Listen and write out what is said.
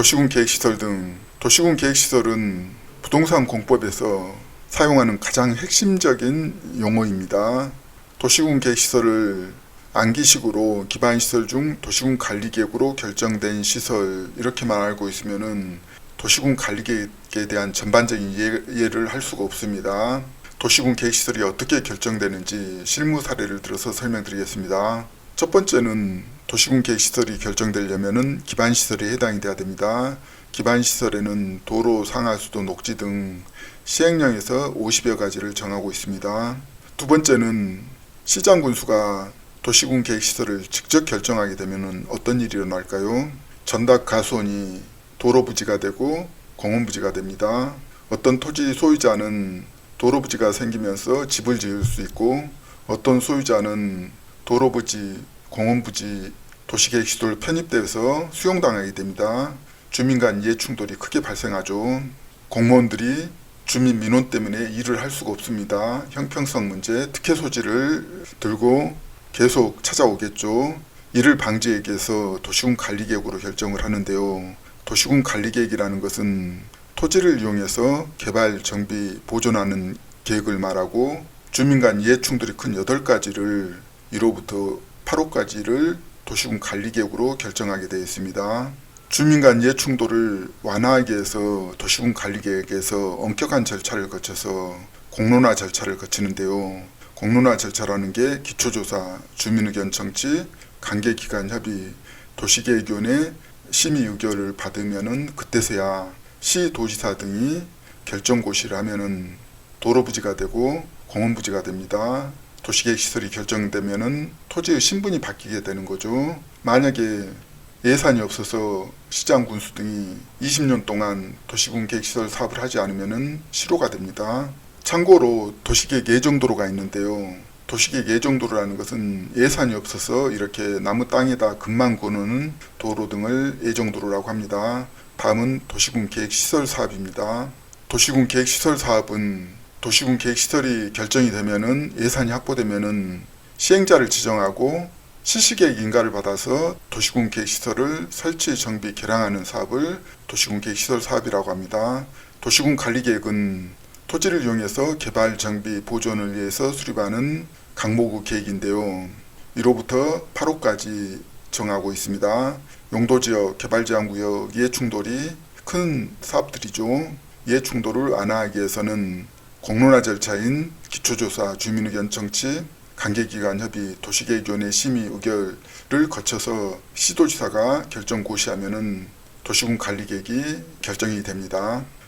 도시군 계획시설 등 도시군 계획시설은 부동산 공법에서 사용하는 가장 핵심적인 용어입니다. 도시군 계획시설을 안기식으로 기반시설 중 도시군 관리계획으로 결정된 시설 이렇게만 알고 있으면은 도시군 관리계획에 대한 전반적인 이해- 이해를 할 수가 없습니다. 도시군 계획시설이 어떻게 결정되는지 실무 사례를 들어서 설명드리겠습니다. 첫 번째는 도시군 계획 시설이 결정되려면은 기반 시설에 해당이 돼야 됩니다. 기반 시설에는 도로, 상하수도, 녹지 등 시행령에서 50여 가지를 정하고 있습니다. 두 번째는 시장 군수가 도시군 계획 시설을 직접 결정하게 되면 어떤 일이 일어날까요? 전담 가수원이 도로 부지가 되고 공원 부지가 됩니다. 어떤 토지 소유자는 도로 부지가 생기면서 집을 지을 수 있고 어떤 소유자는 도로 부지, 공원 부지, 도시계획시설 편입돼서 수용당하게 됩니다. 주민 간 이해 충돌이 크게 발생하죠. 공무원들이 주민 민원 때문에 일을 할 수가 없습니다. 형평성 문제, 특혜 소지를 들고 계속 찾아오겠죠. 이를 방지하기 위해서 도시군 관리계획으로 결정을 하는데요. 도시군 관리계획이라는 것은 토지를 이용해서 개발, 정비, 보존하는 계획을 말하고 주민 간 이해 충돌이 큰 8가지를 1호부터 8호까지를 도시군 관리계획으로 결정하게 되어 있습니다. 주민 간 이해 충돌을 완화하기 위해서 도시군 관리계획에서 엄격한 절차를 거쳐서 공론화 절차를 거치는데요. 공론화 절차라는 게 기초조사, 주민의견 청취, 관계기관 협의, 도시계획위원회 심의 의결을 받으면은 그때서야 시 도지사 등이 결정 고시를 하면은 도로 부지가 되고 공원 부지가 됩니다. 도시계획 시설이 결정되면은 토지의 신분이 바뀌게 되는 거죠. 만약에 예산이 없어서 시장 군수 등이 20년 동안 도시군 계획시설 사업을 하지 않으면은 실효가 됩니다. 참고로 도시계획 예정도로가 있는데요. 도시계획 예정도로라는 것은 예산이 없어서 이렇게 나무 땅에다 금만 구는 도로 등을 예정도로라고 합니다. 다음은 도시군 계획시설 사업입니다. 도시군 계획시설 사업은 도시군 계획 시설이 결정이 되면은 예산이 확보되면은 시행자를 지정하고 실시계획 인가를 받아서 도시군 계획 시설을 설치, 정비, 개량하는 사업을 도시군 계획 시설 사업이라고 합니다. 도시군 관리 계획은 토지를 이용해서 개발, 정비, 보존을 위해서 수립하는 강목구 계획인데요. 1호부터 8호까지 정하고 있습니다. 용도지역, 개발제한구역, 이해충돌이 큰 사업들이죠. 이해충돌을 완화하기 위해서는 공론화 절차인 기초조사, 주민의견 청취, 관계기관 협의, 도시계획위원회 심의 의결을 거쳐서 시도지사가 결정 고시하면은 도시군 관리계획이 결정이 됩니다.